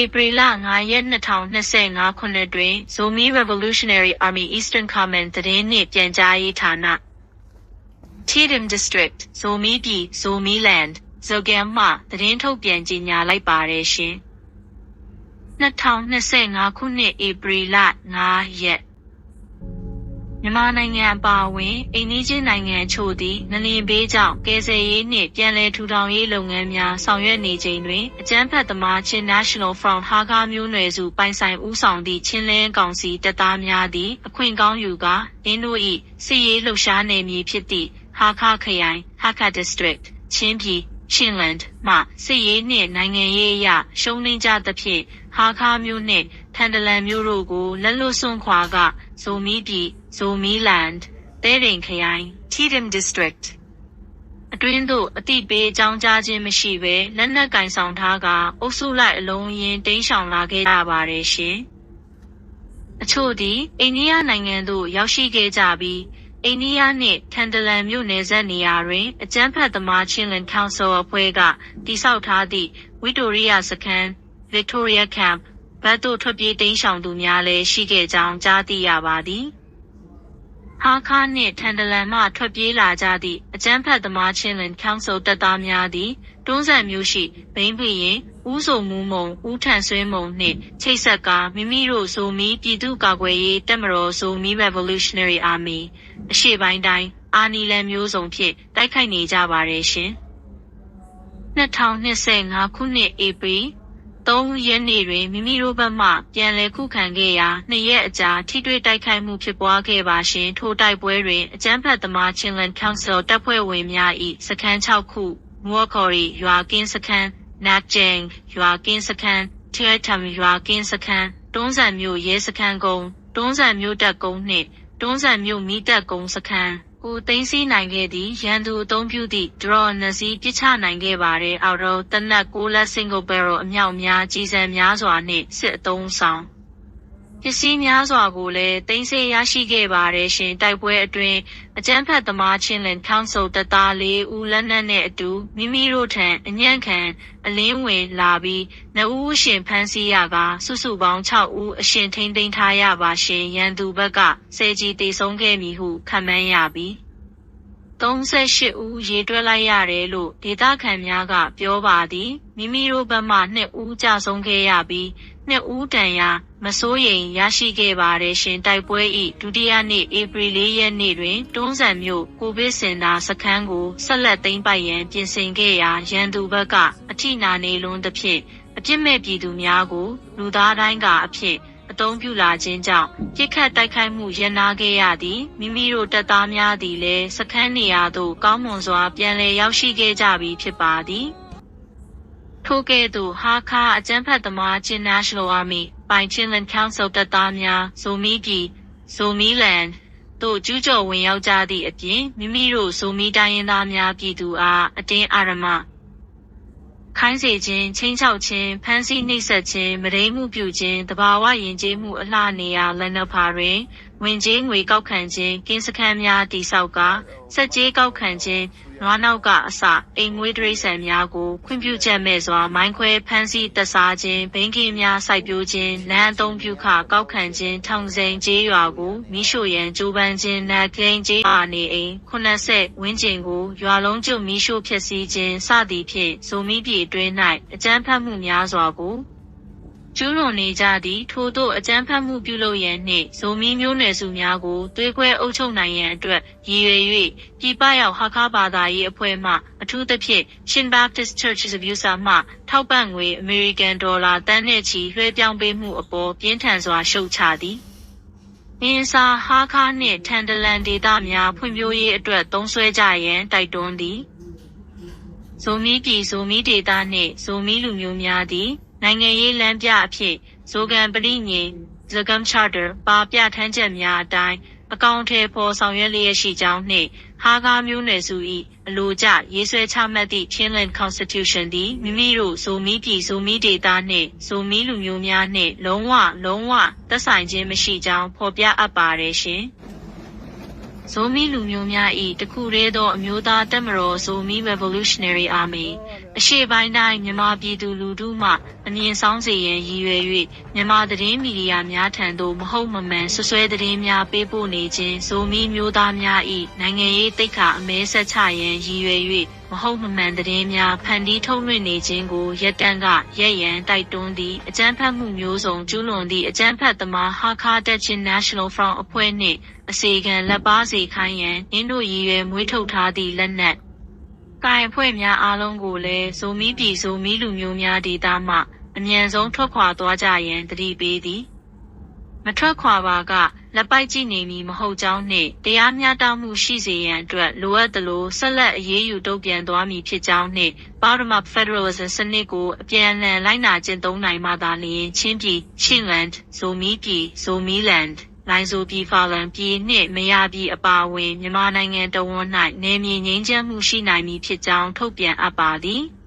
ဧပြီလ9ရက်2025ခုနှစ်တွင် Zomi Revolutionary Army Eastern Command သတင်းနှင့်ပြန်ကြားရေးဌာန Tidum District Zomi ပြည် Zomi Land Zogam မှသတင်းထုတ်ပြန်ကြေညာလိုက်ပါတယ်ရှင်2025ခုနှစ်ဧပြီလ9ရက် မြန်မာနိုင်ငံအပါအဝင် အိန္ဒိချင်းနိုင်ငံအချို့သည်ငလျင်ဘေးကြောင့်ကယ်ဆယ်ရေးနှင့်ပြန်လည်ထူထောင်ရေးလုပ်ငန်းများဆောင်ရွက်နေချိန်တွင်အကြမ်းဖက်သမားချင်း National Front ဟာကာမျိုးနွယ်စုပိုင်ဆိုင်ဦးဆောင်သည့်ချင်းလင်းကောင်စီတပ်သားများသည်အခွင့်ကောင်းယူကာအင်းတို့၏စစ်ရေးလှုပ်ရှားနေမည်ဖြစ်သည့်ဟာခခရိုင်ဟာခ District ချင်းပြည်ရှင်လန်မှစစ်ရေးနှင့်နိုင်ငံရေးအရရှုံးနိမ့်ကြသဖြင့်ဟာခါမျိုးနှင့်ထန်တလန်မျိုးတို့ကိုလက်လွတ်စွန့်ခွာက ဇိုမီပြည်ဇိုမီလန်တဲရင်ခရိုင် Tidum District အတွင်းသို့အတိပေးအကြောင်းကြားခြင်းမရှိဘဲလက်နက်ကင်ဆောင်ထားကအုပ်စုလိုက်အလုံးရင်းတိမ်းရှောင်လာခဲ့ကြပါတယ်ရှင်။အချို့သည်အိန္ဒိယနိုင်ငံသို့ရောက်ရှိခဲ့ကြပြီးအိန္ဒိယနှင့်ထန်တလန်မြို့နယ်စပ်နေရာတွင်အကြမ်းဖက်သမားချင်းလင်ကောင်ဆယ်အဖွဲ့ကတည်ဆောက်ထားသည့်ဝီတိုရီယာစခန်း Victoria Camp ဘက်သို့ထွက်ပြေးတိမ်းရှောင်သူများလည်းရှိခဲ့ကြောင်းကြားသိရပါသည်။ဟာခါနှင့်ထန်တလန်မှထွက်ပြေးလာကြသည့်အကြမ်းဖက်သမားချင်းလင်ကောင်ဆယ်တပ်သားများသည်တွန်းဆန်မျိုးရှိဘိန်းဖရင်ဦးစုံမူမုံဦးထန်ဆွေးမုံနှင့်ချိတ်ဆက်ကာမိမိတို့ဇိုမီပြည်သူ့ကာကွယ်ရေးတပ်မတော်ဇိုမီ Revolutionary Army အရှေ့ပိုင်းတိုင်းအာနီလန်မျိုးစုံဖြင့်တိုက်ခိုက်နေကြပါတယ်ရှင်2025ခုနှစ်ဧပြီ 3ရက်နေ့တွင်မိမိတို့ဘက်မှ ပြန်လည်ခုခံခဲ့ရာနှစ်ရက်အကြာထိတွေ့တိုက်ခိုက်မှုဖြစ်ပွားခဲ့ပါရှင်ထိုတိုက်ပွဲတွင်အကြမ်းဖက်သမားချင်းလန်ကောင်ဆယ်တပ်ဖွဲ့ဝင်များ၏စခန်း6ခုမွော်ခေါ်ရီရွာကင်းစခန်းနတ်ကျင်းရွာကင်းစခန်းထွဲထမ်ရွာကင်းစခန်းတွန်းဆန်မြို့ရဲစခန်းကုန်းတွန်းဆန်မြို့တပ်ကုန်းနှင့်တွန်းဆန်မြို့မိတပ်ကုန်းစခန်း ကိုသိမ်းဆည်းနိုင်ခဲ့သည့်ရန်သူအုံပြုသည့်ဒရော့နစီပစ်ချနိုင်ခဲ့ပါတဲ့အော်ရောတနက်6လက် single barrel အမြောက်များကြီးစံများစွာနှင့်စစ်အုံဆောင် ပစ္စည်းများစွာကိုလည်းသိမ်းဆည်းရရှိခဲ့ပါတယ်ရှင်တိုက်ပွဲအတွင်းအကြမ်းဖက်သမားချင်းလင်ကောင်ဆယ်တပ်သား၄ဦးလက်နက်နဲ့အတူမိမိတို့ထံအညံ့ခံအလင်းဝင်လာပြီးနှစ်ဦးရှင်ဖမ်းဆီးရကစုစုပေါင်း6ဦးအရှင်ထိန်းသိမ်းထားရပါရှင်ရန်သူဘက်ကဆယ်ကြီးတေဆုံးခဲ့မည်ဟုခန့်မှန်းရပြီး 38ဦးရေတွက်လိုက်ရတယ်လို့ဒေသခံများက ပြောပါသည်မိမိတို့ဘက်မှ2ဦးကြဆုံးခဲ့ရပြီး2ဦးတန်ရာမစိုးရိမ်ရရှိခဲ့ပါတယ်ရှင်တိုက်ပွဲ၏ဒုတိယနေ့ဧပြီ၄ရက်နေ့တွင်တွန်းဆန်မြို့ကိုဗစ်စင်တာစခန်းကိုဆက်လက်သိမ်းပိုက်ရန်ပြင်ဆင်ခဲ့ရာရန်သူဘက်ကအထိနာနေလွန်းသဖြင့်အပြစ်မဲ့ပြည်သူများကို လူသားတိုင်းကအဖြစ် အသုံးပြုလာခြင်းကြောင့်ပြစ်ခတ်တိုက်ခိုက်မှုရန်နာခဲ့ရသည်မိမိတို့တပ်သားများသည်လည်းစခန်းနေရာသို့ကောင်းမွန်စွာပြန်လည်ရောက်ရှိခဲ့ကြပြီဖြစ်ပါသည်ထို့ကဲ့သို့ဟာခါအကြမ်းဖက်သမားချင်း National Army ပိုင်ချင်းလန်ကောင်ဆယ်တပ်သားများဇိုမီပြည်ဇိုမီလန်တို့ကျူးကျော်ဝင်ရောက်ကြသည့်အပြင်မိမိတို့ဇိုမီတိုင်းရင်းသားများပြည်သူအားအတင်းအာရမ ခိုင်းစေခြင်းချင်းချောက်ခြင်းဖမ်းဆီးနှိပ်စက်ခြင်းမရိမှုပြုခြင်းတဘာဝယဉ်ကျေးမှုအလှနေရာ လက်နက်ဖာတွင် ဝင်ကြေးငွေကောက်ခံခြင်းကင်းစခန်းများတိဆောက်ကစက်ကြေးကောက်ခံခြင်းနွားနောက်ကအစအိမ်ငွေတရိษံများကိုခွင့်ပြုချက်မဲ့စွာမိုင်းခွဲဖမ်းဆီးတစားခြင်းဘိန်းကင်းများစိုက်ပျိုးခြင်းလမ်းအသုံးပြုခကောက်ခံခြင်းထောင်စိန်ကြေးရွာကိုမိရှို့ရန်ကြိုးပမ်းခြင်းနတ်ကင်းကြေးရွာနေအိမ်80ဝင်းကျင်ကိုရွာလုံးကျွမိရှို့ဖျက်ဆီးခြင်းစသည်ဖြင့်ဇိုမီပြည်အတွင်း၌အကြမ်းဖက်မှုများစွာကို ကျူးလွန်နေကြသည့်ထိုသို့အကြမ်းဖက်မှုပြုလုပ်ရန်နှင့်ဇိုမီမျိုးနွယ်စုများကိုသွေးခွဲအုပ်ချုပ်နိုင်ရန်အတွက်ရည်ရွယ်၍ပြည်ပရောက်ဟာခါဘာသာရေးအဖွဲ့မှအထူးသဖြင့် Shin Baptist Church of Usa မှထောက်ပံ့ငွေအမေရိကန်ဒေါ်လာတန်းနဲ့ချီလွှဲပြောင်းပေးမှုအပေါ်ပြင်းထန်စွာရှုတ်ချသည်။အင်းစာဟာခါနှင့်ထန်တလန်ဒေတာများဖွံ့ဖြိုးရေးအတွက်သုံးစွဲကြရန်တိုက်တွန်းသည်။ဇိုမီပြည်ဇိုမီဒေတာနှင့်ဇိုမီလူမျိုးများသည် နိုင်ငံရေးလမ်းပြအဖြစ်ဇိုဂန်ပရိညင် Zagam Charter ပါပြဋ္ဌာန်းချက်များအတိုင်းအကောင့်ထဲပေါ်ဆောင်ရွက်လျက်ရှိကြောင်းနှင့်ဟာကားမျိုးနွယ်စု၏အလိုကျရေးဆွဲချမှတ်သည့် Finland Constitution သည်မိမိတို့ဇိုမီပြည်ဇိုမီဒေတာနှင့်ဇိုမီလူမျိုးများနှင့်လုံးဝလုံးဝသက်ဆိုင်ခြင်းမရှိကြောင်းဖော်ပြအပ်ပါတယ်ရှင်။ဇိုမီလူမျိုးများ၏တခုတည်းသောအမျိုးသားတပ်မတော်ဇိုမီ Revolutionary Army အရှိပိုင်းတိုင်းမြန်မာပြည်သူလူထုမှအမြင်ဆောင်စေရန်ရည်ရွယ်၍မြန်မာသတင်းမီဒီယာများထံသို့မဟုတ်မမှန်ဆွဆွဲသတင်းများပေးပို့နေခြင်းဇိုမီမျိုးသားများ၏နိုင်ငံရေးတိတ်ခါအမဲဆက်ချရန်ရည်ရွယ်၍မဟုတ်မမှန်သတင်းများဖန်တီးထုတ်လွှင့်နေခြင်းကိုရက်တန့်ကရက်ရန်တိုက်တွန်းသည့်အကြမ်းဖက်မှုမျိုးစုံကျူးလွန်သည့်အကြမ်းဖက်သမားဟာခါတက်ချင်း National Front အဖွဲ့နှင့်အစီခံလက်ပါစီခိုင်းရန်အင်းတို့ရည်ရွယ်မွေးထုတ်ထားသည့်လက်နက် ကိုင်အဖွဲ့များအားလုံးကိုလည်းဇိုမီပြည်ဇိုမီလူမျိုးများဒေသမှ အမြန်ဆုံးထွက်ခွာသွားကြရန်တတိပေးသည်မထွက်ခွာပါကလက်ပိုက်ကြည့်နေမည်မဟုတ်ကြောင်းနှင့်တရားမျှတမှုရှိစေရန်အတွက်လိုအပ်သလိုဆက်လက်အရေးယူတုံ့ပြန်သွားမည်ဖြစ်ကြောင်းနှင့်ပါရမတ်ဖက်ဒရယ်စနစ်ကိုအပြန်အလှန်လိုက်နာကျင့်သုံးနိုင်မှသာလျှင်ချင်းပြည်ရှင်းလန်ဇိုမီပြည်ဇိုမီလန် လိုင်ဇိုပြည်ဖာလန်ပြည်နှင့်မရပြည်အပါအဝင်မြန်မာနိုင်ငံတော်ဝန်၌နေမြေငြိမ်းချမ်းမှုရှိနိုင်မည်ဖြစ်ကြောင်းထုတ်ပြန်အပ်ပါသည်။